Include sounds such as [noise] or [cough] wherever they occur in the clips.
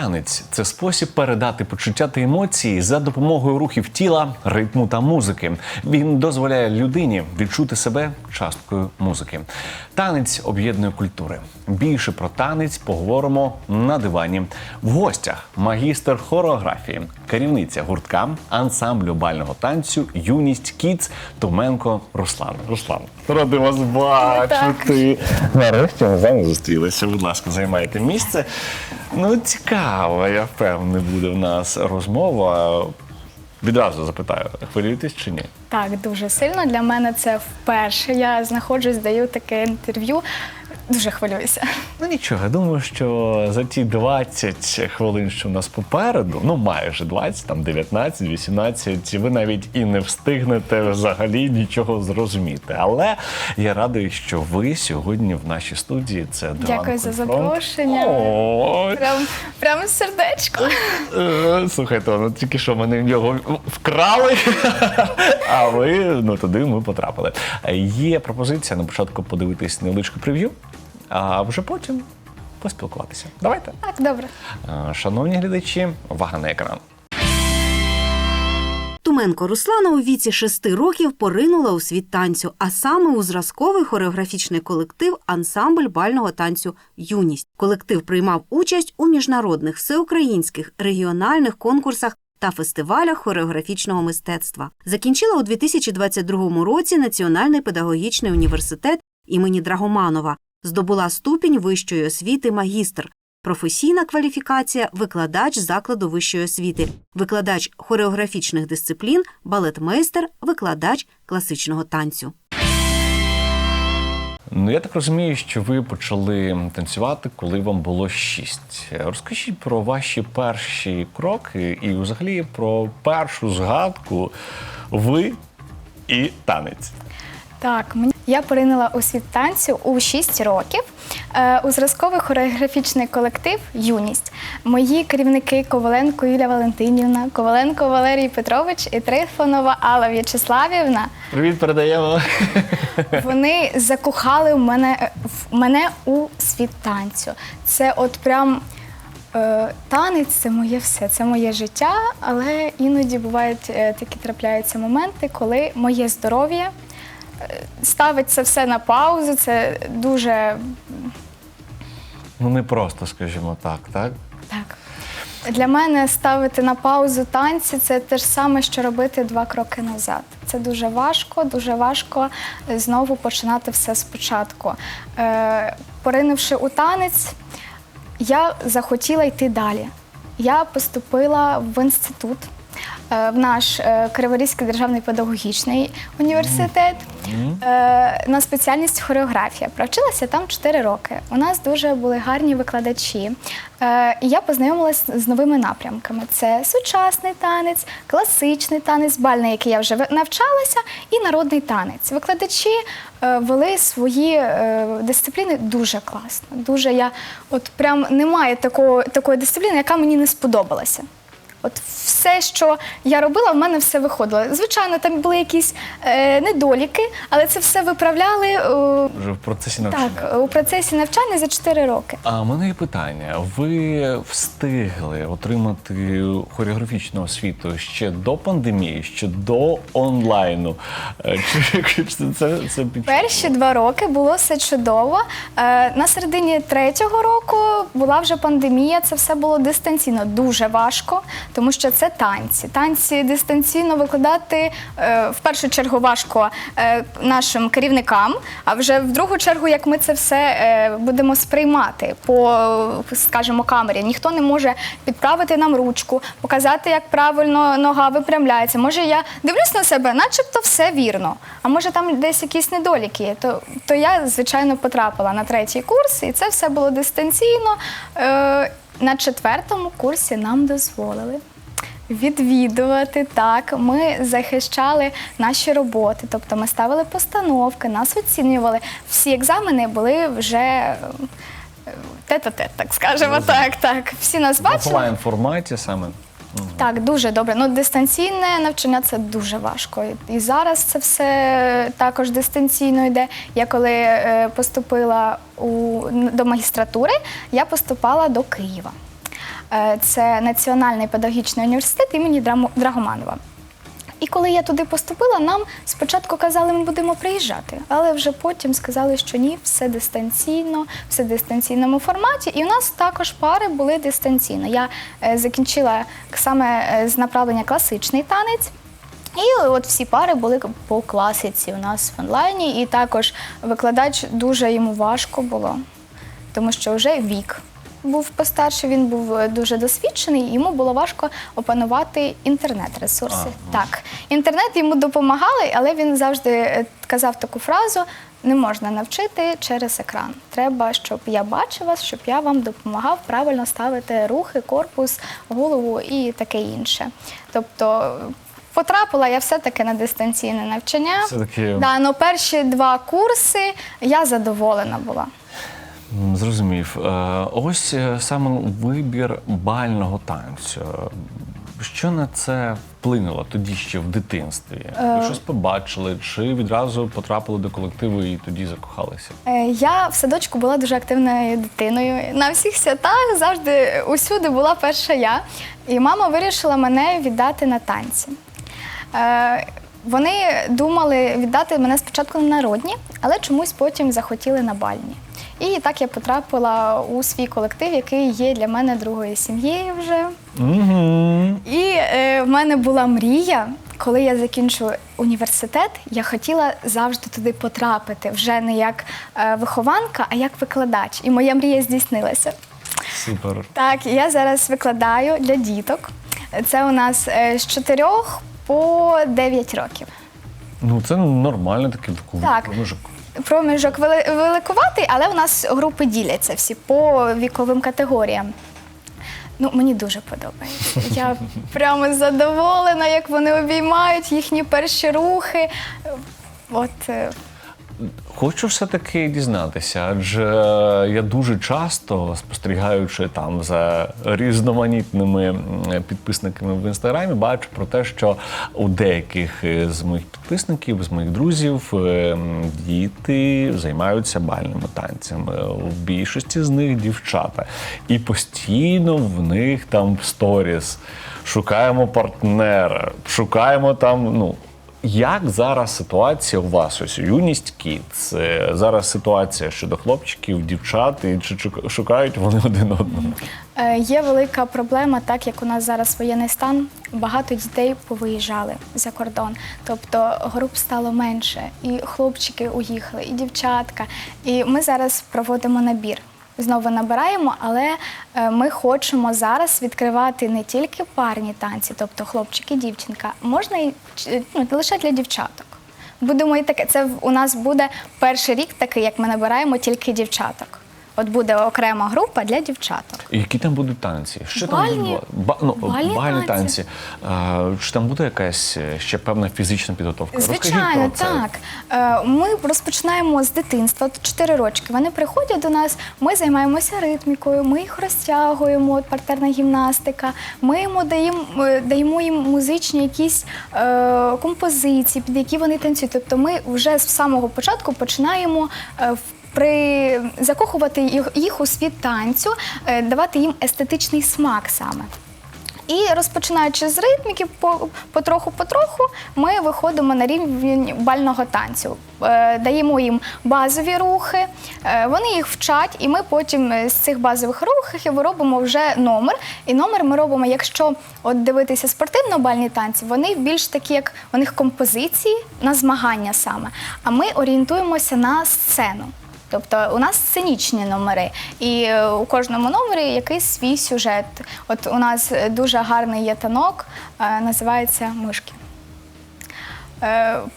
Танець це спосіб передати почуття та емоції за допомогою рухів тіла, ритму та музики. Він дозволяє людині відчути себе часткою музики. Танець об'єднує культури. Більше про танець поговоримо на дивані. В гостях магістр хореографії, керівниця гуртка ансамблю бального танцю Юність Кіц Туменко Руслан. Руслан, радий вас бачити. Нарешті ми з вами зустрілися. Будь ласка, займайте місце. Ну, цікаво, я впевнений, буде в нас розмова. Відразу запитаю, хвилюєтесь чи ні? Так, дуже сильно. Для мене це вперше. Я знаходжусь, даю таке інтерв'ю. Дуже хвилююся. Ну нічого, я думаю, що за ті 20 хвилин, що в нас попереду, ну майже 20, там 19, 18, ви навіть і не встигнете взагалі нічого зрозуміти. Але я радий, що ви сьогодні в нашій студії. Це Диван Дякую за запрошення. Ой. Прям, прям сердечко. Е, Слухайте, ну тільки що мене його вкрали, [laughs] а ви ну туди ми потрапили. Є пропозиція на початку подивитись невеличке прев'ю, а вже потім поспілкуватися. Давайте. Так, добре. Шановні глядачі, увага на екран. Туменко Руслана у віці шести років поринула у світ танцю, а саме у зразковий хореографічний колектив ансамбль бального танцю Юність. Колектив приймав участь у міжнародних, всеукраїнських, регіональних конкурсах та фестивалях хореографічного мистецтва. Закінчила у 2022 році Національний педагогічний університет імені Драгоманова. Здобула ступінь вищої освіти магістр. Професійна кваліфікація викладач закладу вищої освіти, викладач хореографічних дисциплін, балетмейстер, викладач класичного танцю. Ну я так розумію, що ви почали танцювати, коли вам було шість. Розкажіть про ваші перші кроки і, взагалі, про першу згадку ви і танець. Так, мені я поринула у світ танцю у 6 років е, у зразковий хореографічний колектив Юність. Мої керівники Коваленко Юлія Валентинівна, Коваленко Валерій Петрович і Трифонова Алла В'ячеславівна. Привіт, передаємо. [laughs] Вони закохали в мене, в мене у світ танцю. Це от прям е, танець це моє все, це моє життя, але іноді бувають е, такі трапляються моменти, коли моє здоров'я е, ставить це все на паузу. Це дуже Ну не просто, скажімо так, так? так. Для мене ставити на паузу танці це те ж саме, що робити два кроки назад. Це дуже важко, дуже важко е, знову починати все спочатку. Е, поринувши у танець, я захотіла йти далі. Я поступила в інститут, в наш е, Криворізький державний педагогічний університет е, на спеціальність хореографія. Провчилася там 4 роки. У нас дуже були гарні викладачі. Е, І я познайомилася з новими напрямками: це сучасний танець, класичний танець, бальний, який я вже навчалася, і народний танець. Викладачі е, вели свої е, дисципліни дуже класно. Дуже я от прям немає такого, такої дисципліни, яка мені не сподобалася. От все, що я робила, в мене все виходило. Звичайно, там були якісь е, недоліки, але це все виправляли е, Вже в процесі навчання. так, у процесі навчання за 4 роки. А в мене є питання. Ви встигли отримати хореографічну освіту ще до пандемії, ще до онлайну? Е, Чи, [laughs] чи це, це, це під? Перші два роки було все чудово. Е, На середині третього року була вже пандемія. Це все було дистанційно, дуже важко, тому що це танці. Танці дистанційно викладати е, в першу чергу важко е, нашим керівникам, а вже в другу чергу, як ми це все е, будемо сприймати по, скажімо, камері. Ніхто не може підправити нам ручку, показати, як правильно нога випрямляється. Може, я дивлюсь на себе, начебто все вірно. А може там десь якісь недоліки є. То, то я, звичайно, потрапила на третій курс, і це все було дистанційно. На четвертому курсі нам дозволили. Відвідувати так, ми захищали наші роботи, тобто ми ставили постановки, нас оцінювали. Всі екзамени були вже е, тет-а-тет, так скажемо. Так, так. Всі нас в бачили. офлайн форматі саме? Так, дуже добре. Ну, дистанційне навчання це дуже важко. І- зараз це все також дистанційно йде. Я коли е, поступила у, до магістратури, я поступала до Києва. Е, Це Національний педагогічний університет імені Драгоманова. І коли я туди поступила, нам спочатку казали, ми будемо приїжджати, але вже потім сказали, що ні, все дистанційно, все в дистанційному форматі. І у нас також пари були дистанційно. Я е, закінчила саме е, з направлення класичний танець. І от всі пари були по класиці у нас в онлайні, і також викладач дуже йому важко було, тому що вже вік був постарше, він був е, дуже досвідчений, і йому було важко опанувати інтернет-ресурси. Так, інтернет йому допомагали, але він завжди е, казав таку фразу: не можна навчити через екран. Треба, щоб я бачив вас, щоб я вам допомагав правильно ставити рухи, корпус, голову і таке інше. Тобто. Потрапила я все-таки на дистанційне навчання. Все-таки- Да, но перші два курси я задоволена була. Зрозумів. Е, Ось е, саме вибір бального танцю. Що на це вплинуло тоді ще в дитинстві? Ви щось побачили, чи відразу потрапили до колективу і тоді закохалися? Е, Я в садочку була дуже активною дитиною. На всіх святах завжди усюди була перша я. І мама вирішила мене віддати на танці. Е, Вони думали віддати мене спочатку на народні, але чомусь потім захотіли на бальні. І так я потрапила у свій колектив, який є для мене другою сім'єю вже. Угу. І е, в мене була мрія, коли я закінчу університет, я хотіла завжди туди потрапити, вже не як е, вихованка, а як викладач. І моя мрія здійснилася. Супер. Так, я зараз викладаю для діток. Це у нас е, з 4 по 9 років. Ну це нормально такий Так. проміжок. Проміжок вели- великуватий, але у нас групи діляться всі по віковим категоріям. Ну, мені дуже подобається. Я прямо задоволена, як вони обіймають їхні перші рухи. От е, Хочу все-таки дізнатися, адже я дуже часто спостерігаючи там за різноманітними підписниками в інстаграмі, бачу про те, що у деяких з моїх підписників, з моїх друзів, е, діти займаються бальними танцями. У більшості з них дівчата. І постійно в них там сторіс. Шукаємо партнера, шукаємо там, ну. Як зараз ситуація у вас? Ось юність кіт. Зараз ситуація щодо хлопчиків, дівчат, і чи шукають вони один одного? Е, Є велика проблема, так як у нас зараз воєнний стан, багато дітей повиїжджали за кордон. Тобто груп стало менше, і хлопчики уїхали, і дівчатка. І ми зараз проводимо набір. Знову набираємо, але е, ми хочемо зараз відкривати не тільки парні танці, тобто хлопчик і дівчинка, можна і ч- ну, лише для дівчаток. Будемо і таке. Це у нас буде перший рік такий, як ми набираємо тільки дівчаток. От буде окрема група для дівчаток. Які там будуть танці? Що Бальні. там буде? Ба, ну, Бальні бальні танці. танці. А, чи там буде якась е, ще певна фізична підготовка? Звичайно, про так. Е, Ми розпочинаємо з дитинства, от 4 рочки. Вони приходять до нас, ми займаємося ритмікою, ми їх розтягуємо, от партерна гімнастика. Ми йому даємо, е, даємо їм музичні якісь е, композиції, під які вони танцюють. Тобто ми вже з самого початку починаємо. е, в- При закохувати їх, у світ танцю, е, давати їм естетичний смак саме. І розпочинаючи з ритміки, по- потроху-потроху ми виходимо на рівень бального танцю. Е, Даємо їм базові рухи, е, вони їх вчать, і ми потім з цих базових рухів робимо вже номер. І номер ми робимо, якщо от дивитися спортивно-бальні танці, вони більш такі, як у них композиції на змагання саме. А ми орієнтуємося на сцену. Тобто у нас сценічні номери, і е, у кожному номері якийсь свій сюжет. От у нас е, дуже гарний є танок, е, називається Мишки.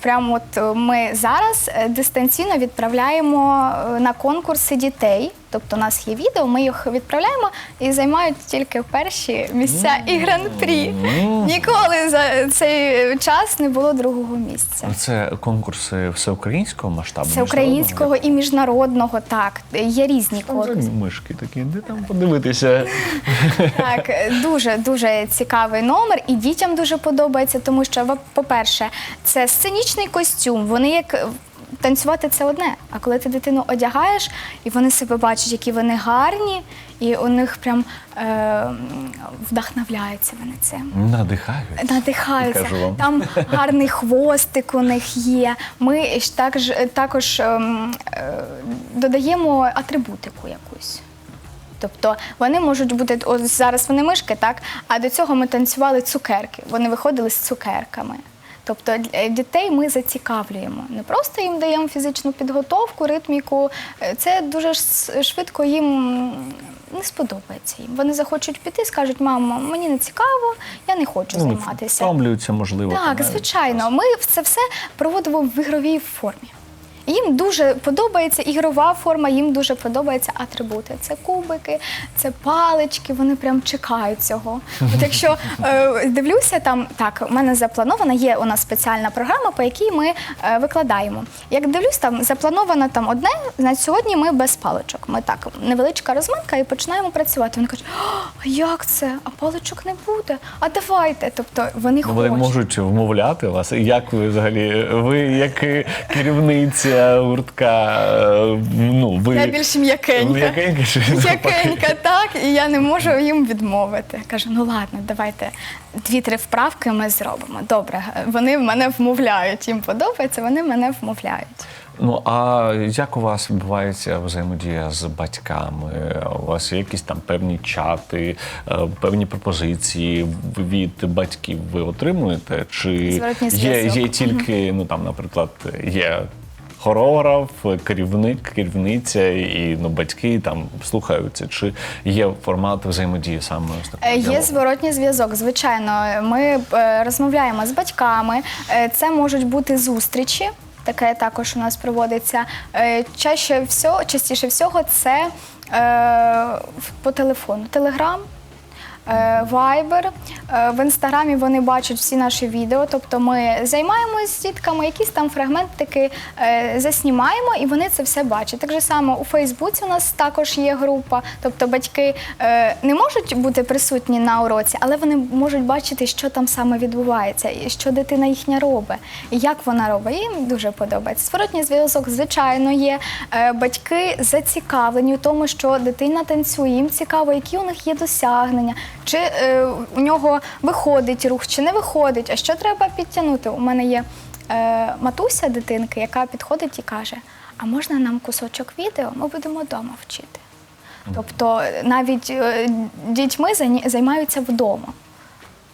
Прямо от ми зараз дистанційно відправляємо на конкурси дітей. Тобто у нас є відео, ми їх відправляємо і займають тільки перші місця і гран-прі. Ніколи за цей час не було другого місця. Це конкурси всеукраїнського масштабу? Це українського і міжнародного, так. Є різні конкурси. мишки такі, де там подивитися? Так, дуже дуже цікавий номер, і дітям дуже подобається, тому що, по-перше, це сценічний костюм. Вони як танцювати це одне. А коли ти дитину одягаєш, і вони себе бачать, які вони гарні, і у них прям е, вдохновляються вони цим. Надихають. Надихаються. Кажу вам. Там гарний хвостик у них є. Ми ж також, також ем, е, додаємо атрибутику якусь. Тобто вони можуть бути, от зараз вони мишки, так, а до цього ми танцювали цукерки. Вони виходили з цукерками. Тобто е, дітей ми зацікавлюємо. Не просто їм даємо фізичну підготовку, ритміку. Е, Це дуже швидко їм не сподобається їм. Вони захочуть піти, скажуть, мамо, мені не цікаво, я не хочу Ну, займатися. втомлюються, можливо. Так, звичайно. Ми це все проводимо в ігровій формі. Їм дуже подобається ігрова форма, їм дуже подобаються атрибути. Це кубики, це палички, вони прям чекають цього. От якщо е, дивлюся, там так, у мене запланована, є у нас спеціальна програма, по якій ми е, викладаємо. Як дивлюсь, там заплановано там одне, значить сьогодні ми без паличок. Ми так, невеличка розминка і починаємо працювати. Вони кажуть, а як це? А паличок не буде? А давайте. Тобто вони Ну, Вони можуть вмовляти вас. Як ви взагалі? Ви як керівниця гуртка? е, Ну, ви Я більш м'якенька. М'якенька чи навпаки? Так, і я не можу їм відмовити. Кажу, ну ладно, давайте дві-три вправки ми зробимо. Добре, вони мене вмовляють, їм подобається, вони мене вмовляють. Ну а як у вас відбувається взаємодія з батьками? У вас є якісь там певні чати, е, певні пропозиції від батьків ви отримуєте? Чи Зворотній є, зв'язок. є тільки, ну там, наприклад, є хореограф, керівник, керівниця і ну, батьки там слухаються? Чи є формат взаємодії саме з такого Е, Є зворотній зв'язок. Звичайно, ми е, розмовляємо з батьками. Е, Це можуть бути зустрічі. Таке також у нас проводиться. Чаще всього, частіше всього, це е, по телефону. Телеграм. Е, Viber. Е, В інстаграмі вони бачать всі наші відео. Тобто ми займаємось з дітками, якісь там фрагментики е, заснімаємо, і вони це все бачать. Так же само у Фейсбуці у нас також є група. Тобто батьки не можуть бути присутні на уроці, але вони можуть бачити, що там саме відбувається, і що дитина їхня робить, як вона робить. Їм дуже подобається. Зворотній зв'язок, звичайно, є. Батьки зацікавлені в тому, що дитина танцює. Їм цікаво, які у них є досягнення, чи е, у нього виходить рух, чи не виходить, а що треба підтягнути. У мене є е, матуся дитинки, яка підходить і каже: а можна нам кусочок відео? Ми будемо вдома вчити. Тобто навіть е, дітьми займаються вдома.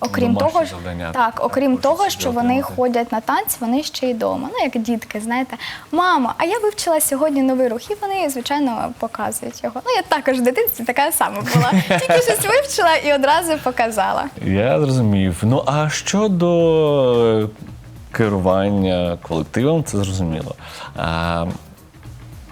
Окрім Домашні того, завдання так, також окрім того, що вони отримати. ходять на танці, вони ще й вдома. Ну, як дітки, знаєте, мама, а я вивчила сьогодні новий рух, і вони, звичайно, показують його. Ну, я також в дитинстві така сама була. [laughs] Тільки щось вивчила і одразу показала. Я зрозумів. Ну а щодо керування колективом, це зрозуміло. А,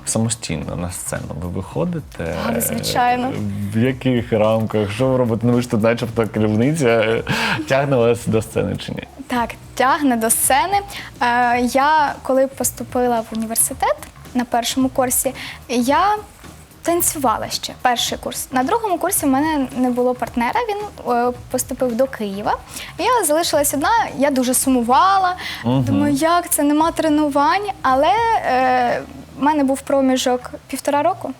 самостійно на сцену ви виходите? Так, звичайно. В яких рамках? Що ви робите? Ну ви ж тут начебто керівниця тягне вас до сцени чи ні? Так, тягне до сцени. Е, я коли поступила в університет на першому курсі, я танцювала ще перший курс. На другому курсі в мене не було партнера. Він е, поступив до Києва. Я залишилась одна. Я дуже сумувала. Думаю, як це нема тренувань. Але е, в мене був проміжок півтора року.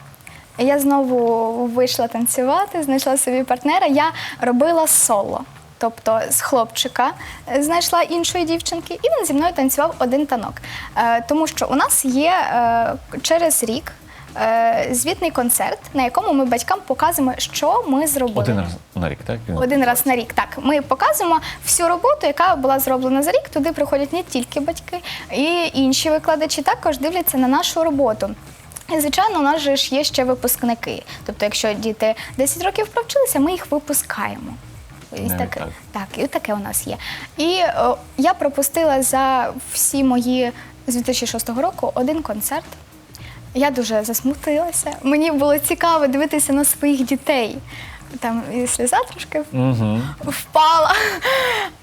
Я знову вийшла танцювати, знайшла собі партнера. Я робила соло. Тобто з хлопчика знайшла іншої дівчинки, і він зі мною танцював один танок. Е, тому що у нас є е, через рік е, звітний концерт, на якому ми батькам показуємо, що ми зробили. Один раз на рік, так? Один раз на рік. Так, ми показуємо всю роботу, яка була зроблена за рік. Туди приходять не тільки батьки, і інші викладачі також дивляться на нашу роботу. І, звичайно, у нас же ж є ще випускники. Тобто, якщо діти 10 років провчилися, ми їх випускаємо. Навіть таке, так. так, і таке у нас є. І о, я пропустила за всі мої з 2006 року один концерт. Я дуже засмутилася. Мені було цікаво дивитися на своїх дітей. Там і сльоза трошки Угу. впала.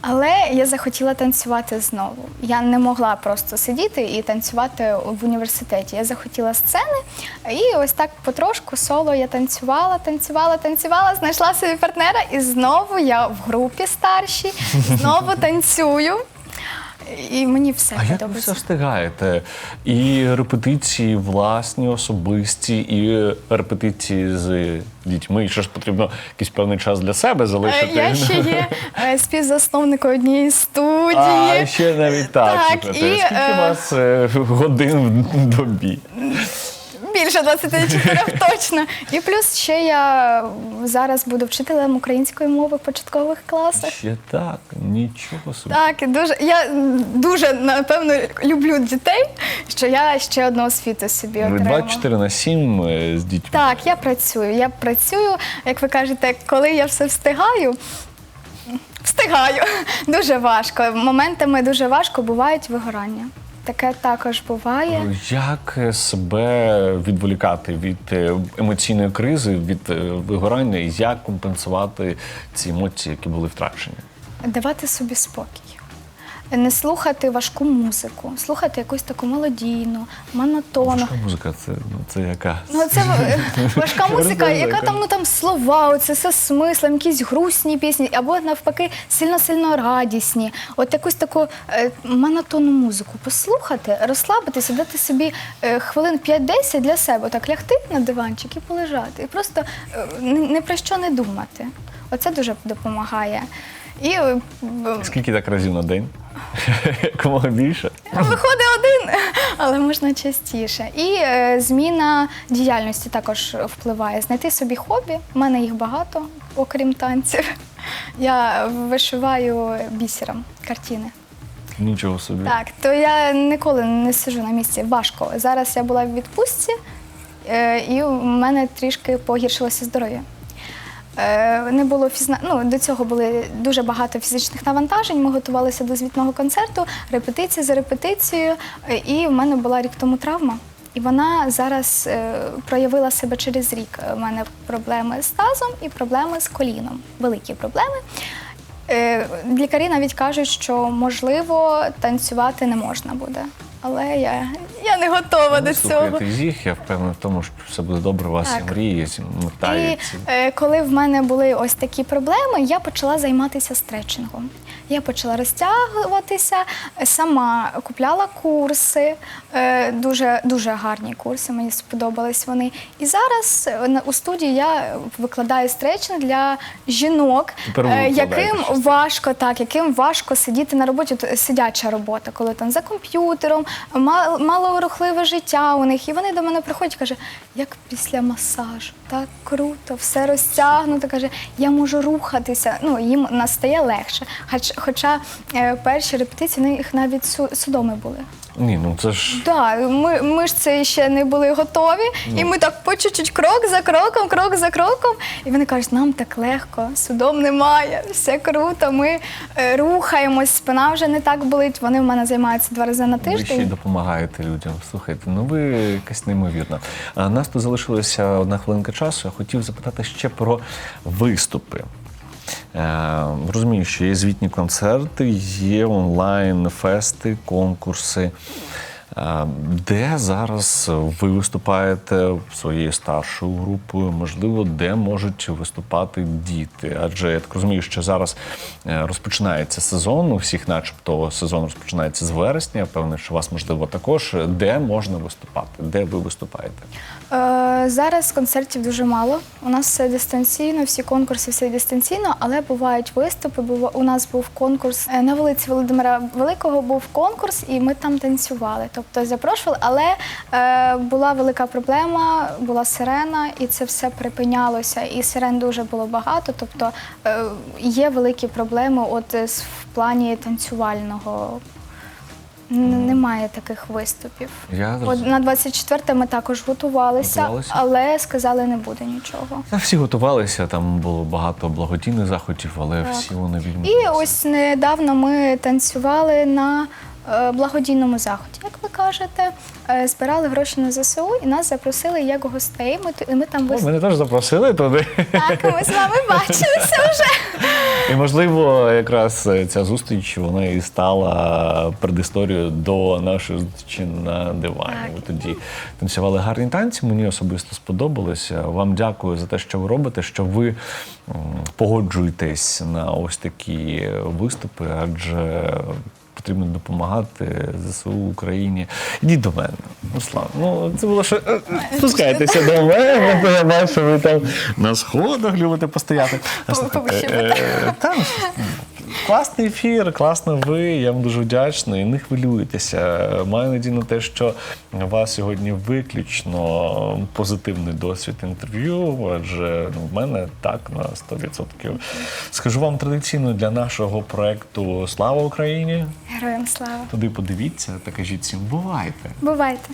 Але я захотіла танцювати знову. Я не могла просто сидіти і танцювати в університеті. Я захотіла сцени, і ось так потрошку соло я танцювала, танцювала, танцювала, знайшла собі партнера, і знову я в групі старшій, знову [laughs] танцюю. І мені все А як ви все встигаєте? І репетиції власні, особисті, і репетиції з дітьми. І ще ж потрібно якийсь певний час для себе Е, залишити. Я ще є е, співзасновником однієї студії. А, ще навіть так. Так, і, Скільки е, у вас годин в добі? Більше 24 [laughs] точно. І плюс ще я зараз буду вчителем української мови в початкових класах. Ще так, нічого собі. Так, дуже я дуже напевно люблю дітей, що я ще одну освіту собі Ви отримала. 24 на 7 е, з дітьми. Так, я працюю. Я працюю, як ви кажете, коли я все встигаю. Встигаю. [laughs] Дуже важко. Моментами дуже важко бувають вигорання. Таке також буває. Як е, себе відволікати від е, емоційної кризи, від е, вигорання, і як компенсувати ці емоції, які були втрачені? Давати собі спокій. Не слухати важку музику, слухати якусь таку мелодійну, монотонну. Важка музика це, ну, це яка? Ну, це [laughs] важка музика, яка там, ну там слова, оце все смислом, якісь грустні пісні, або навпаки сильно-сильно радісні. От якусь таку е, монотонну музику послухати, розслабитися, дати собі е, хвилин 5-10 для себе, так лягти на диванчик і полежати. І просто е, ні про що не думати. Оце дуже допомагає. І е, Скільки так разів на день? [laughs] Якомога більше? Виходить один, але можна частіше. І е, зміна діяльності також впливає. Знайти собі хобі. У мене їх багато, окрім танців. Я вишиваю бісером картини. Нічого собі. Так, то я ніколи не сиджу на місці. Важко. Зараз я була в відпустці, е, і у мене трішки погіршилося здоров'я. Е, Не було фізна... ну, до цього були дуже багато фізичних навантажень. Ми готувалися до звітного концерту, репетиції за репетицією. Е, І в мене була рік тому травма. І вона зараз е, проявила себе через рік. У мене проблеми з тазом і проблеми з коліном. Великі проблеми. Лікарі навіть кажуть, що можливо танцювати не можна буде. Але я, я не готова до цього. слухайте, їх, я впевнений в тому, що все буде добре, у вас Так. є мрії, І метаються. е, коли в мене були ось такі проблеми, я почала займатися стретчингом. Я почала розтягуватися, е, сама купляла курси, е, дуже, дуже гарні курси, мені сподобались вони. І зараз е, на- у студії я викладаю стретчинг для жінок, Тепер ви е, викладаєте яким щось. важко, так, яким важко сидіти на роботі, От сидяча робота, коли там за комп'ютером, малорухливе життя у них. І вони до мене приходять і кажуть, як після масажу, так круто, все розтягнуто. Каже, я можу рухатися. Ну, їм настає легше. Хоч, хоча е, перші репетиції у них навіть су- судоми були. Ні, ну це ж Так, ми, ми ж це ще не були готові, і ми так по чуть-чуть крок за кроком, крок за кроком. І вони кажуть, нам так легко, судом немає, все круто. Ми е, рухаємось, спина вже не так болить. Вони в мене займаються два рази на ви допомагаєте людям. Слухайте, ну ви якась неймовірна. А нас тут залишилася одна хвилинка часу. Я хотів запитати ще про виступи. Е, розумію, що є звітні концерти, є онлайн фести, конкурси. Е, Де зараз ви виступаєте своєю старшою групою? Можливо, де можуть виступати діти? Адже я так розумію, що зараз е, розпочинається сезон. У всіх, начебто, сезон розпочинається з вересня. Певне, що у вас можливо також. Де можна виступати? Де ви виступаєте? Е, зараз концертів дуже мало. У нас все дистанційно, всі конкурси все дистанційно, але бувають виступи. Бува- У нас був конкурс е, на вулиці Володимира Великого був конкурс, і ми там танцювали. Тобто запрошували, але е, була велика проблема, була сирена, і це все припинялося. І сирен дуже було багато. Тобто е, є великі проблеми, от е, з- в плані танцювального. Н- Немає таких виступів. Я От на 24 ми також готувалися, Готувалися? але сказали, не буде нічого. Та всі готувалися, там було багато благодійних заходів, але Так. всі вони І ось недавно ми танцювали на благодійному заході, як ви кажете, Е, збирали гроші на ЗСУ і нас запросили як гостей. Ми, ми там О, мене теж запросили туди. Так, ми з вами [laughs] бачилися вже. І можливо, якраз е, ця зустріч вона і стала предісторією до нашої зустрічі на дивані. Ви тоді танцювали гарні танці. Мені особисто сподобалося. Вам дякую за те, що ви робите, що ви погоджуєтесь на ось такі виступи, адже потрібно допомагати ЗСУ Україні. Ідіть до мене. Руслан, ну це було ще е, е, спускайтеся до мене, бо я бачу, ви там на сходах любите постояти. Слухайте, Класний ефір, класно ви. Я вам дуже вдячний. Не хвилюйтеся. Маю надію на те, що у вас сьогодні виключно позитивний досвід інтерв'ю, адже ну, в мене так на 100%. Скажу вам традиційно для нашого проекту Слава Україні! Героям слава! Туди подивіться та кажіть всім бувайте. Бувайте!